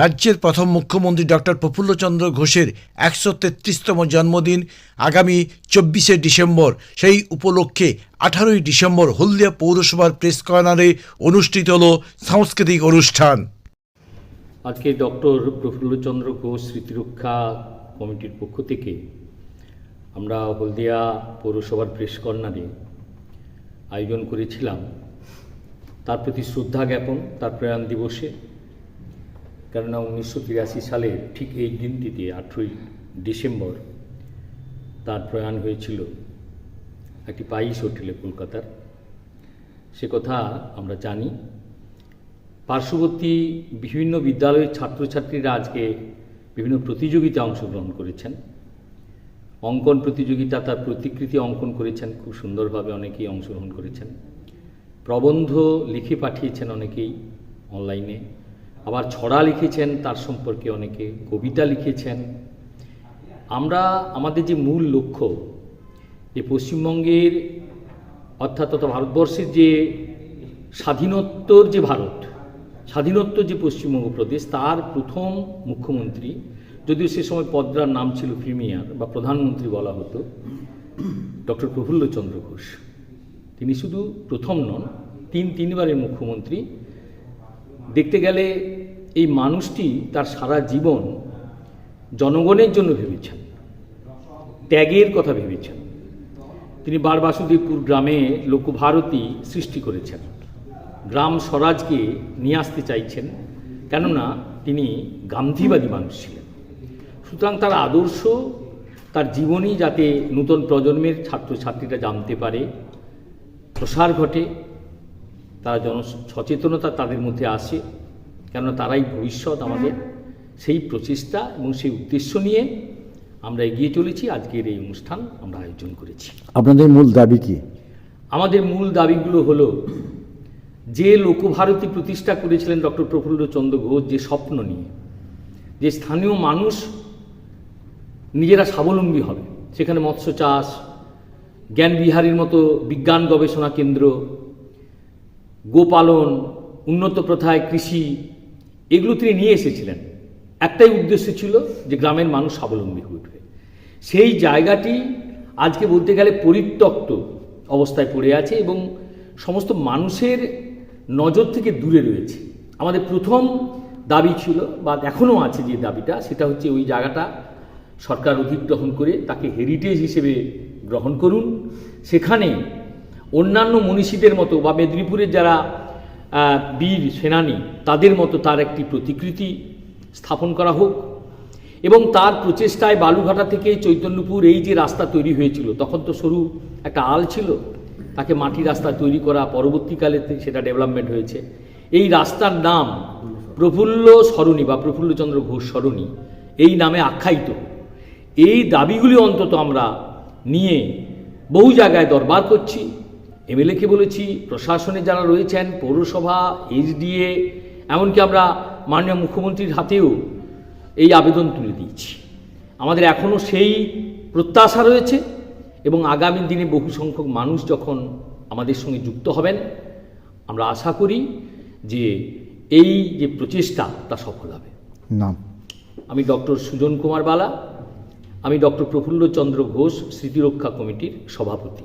রাজ্যের প্রথম মুখ্যমন্ত্রী ডক্টর প্রফুল্লচন্দ্র ঘোষের একশো তেত্রিশতম জন্মদিন আগামী চব্বিশে ডিসেম্বর। সেই উপলক্ষে আঠারোই ডিসেম্বর হলদিয়া পৌরসভার প্রেস কর্নারে অনুষ্ঠিত হল সাংস্কৃতিক অনুষ্ঠান। আজকে ডক্টর প্রফুল্লচন্দ্র ঘোষ স্মৃতিরক্ষা কমিটির পক্ষ থেকে আমরা হলদিয়া পৌরসভার প্রেস কর্নারে আয়োজন করেছিলাম। তার প্রতি শ্রদ্ধা জ্ঞাপন, তার প্রয়াণ দিবসে কেননা উনিশশো তিরাশি সালের ঠিক এই দিনটিতে, আঠেরোই ডিসেম্বর, তার প্রয়াণ হয়েছিল একটি পাইস হোটেলে কলকাতার। সে কথা আমরা জানি। পার্শ্ববর্তী বিভিন্ন বিদ্যালয়ের ছাত্রছাত্রীরা আজকে বিভিন্ন প্রতিযোগিতায় অংশগ্রহণ করেছেন। অঙ্কন প্রতিযোগিতা তার প্রতিকৃতি অঙ্কন করেছেন, খুব সুন্দরভাবে অনেকেই অংশগ্রহণ করেছেন। প্রবন্ধ লিখে পাঠিয়েছেন অনেকেই অনলাইনে। আবার ছড়া লিখেছেন, তার সম্পর্কে অনেকে কবিতা লিখেছেন। আমরা, আমাদের যে মূল লক্ষ্য, যে পশ্চিমবঙ্গের, অর্থাৎ তথা ভারতবর্ষের যে স্বাধীনোত্তর যে ভারত স্বাধীনোত্তর যে পশ্চিমবঙ্গ প্রদেশ, তার প্রথম মুখ্যমন্ত্রী, যদিও সে সময় পদ্মার নাম ছিল প্রিমিয়ার বা প্রধানমন্ত্রী বলা হতো, ডক্টর প্রফুল্লচন্দ্র ঘোষ। তিনি শুধু প্রথম নন, তিন তিনবারের মুখ্যমন্ত্রী। দেখতে গেলে এই মানুষটি তার সারা জীবন জনগণের জন্য ভেবেছেন, ত্যাগের কথা ভেবেছেন। তিনি বারবাসুদেবপুর গ্রামে লোকভারতী সৃষ্টি করেছেন। গ্রাম স্বরাজকে নিয়ে আসতে চাইছেন, কেননা তিনি গান্ধীবাদী মানুষ ছিলেন। সুতরাং তার আদর্শ, তার জীবনী যাতে নূতন প্রজন্মের ছাত্রছাত্রীরা জানতে পারে, প্রসার ঘটে, তারা জন সচেতনতা তাদের মধ্যে আসে কেননা তারাই ভবিষ্যৎ আমাদের। সেই প্রচেষ্টা এবং সেই উদ্দেশ্য নিয়ে আমরা এগিয়ে চলেছি। আজকের এই অনুষ্ঠান আমরা আয়োজন করেছি। আপনাদের মূল দাবি কি? আমাদের মূল দাবিগুলো হলো যে লোকভারতী প্রতিষ্ঠা করেছিলেন ডক্টর প্রফুল্লচন্দ্র ঘোষ যে স্বপ্ন নিয়ে যে স্থানীয় মানুষ নিজেরা স্বাবলম্বী হবে। সেখানে মৎস্য চাষ জ্ঞান বিহারীর মতো বিজ্ঞান গবেষণা কেন্দ্র গোপালন উন্নত প্রথায় কৃষি এগুলো তিনি নিয়ে এসেছিলেন। একটাই উদ্দেশ্য ছিল যে গ্রামের মানুষ স্বাবলম্বী হয়ে উঠবে। সেই জায়গাটি আজকে বলতে গেলে পরিত্যক্ত অবস্থায় পড়ে আছে এবং সমস্ত মানুষের নজর থেকে দূরে রয়েছে। আমাদের প্রথম দাবি ছিল বা এখনও আছে যে দাবিটা, সেটা হচ্ছে ওই জায়গাটা সরকার অধিগ্রহণ করে তাকে হেরিটেজ হিসেবে গ্রহণ করুন। সেখানে অন্যান্য মনীষীদের মতো বা মেদিনীপুরের যারা বীর সেনানী তাদের মতো তার একটি প্রতিকৃতি স্থাপন করা হোক। এবং তার প্রচেষ্টায় বালুঘাটা থেকে চৈতন্যপুর এই যে রাস্তা তৈরি হয়েছিল, তখন তো সরু একটা আল ছিল, তাকে মাটি রাস্তা তৈরি করা পরবর্তীকালে সেটা ডেভেলপমেন্ট হয়েছে। এই রাস্তার নাম প্রফুল্ল সরণি বা প্রফুল্লচন্দ্র ঘোষ সরণি, এই নামে আখ্যায়িত। এই দাবিগুলি অন্তত আমরা নিয়ে বহু জায়গায় দরবার করছি। এমএলএকে বলেছি প্রশাসনে যারা রয়েছেন পৌরসভা এইচডিএ এমনকি আমরা মাননীয় মুখ্যমন্ত্রীর হাতেও এই আবেদন তুলে দিয়েছি। আমাদের এখনও সেই প্রত্যাশা রয়েছে এবং আগামী দিনে বহু সংখ্যক মানুষ যখন আমাদের সঙ্গে যুক্ত হবেন আমরা আশা করি যে এই যে প্রচেষ্টা তা সফল হবে। নাম। আমি ডক্টর সুজন কুমার বালা আমি ডক্টর প্রফুল্লচন্দ্র ঘোষ স্মৃতিরক্ষা কমিটির সভাপতি।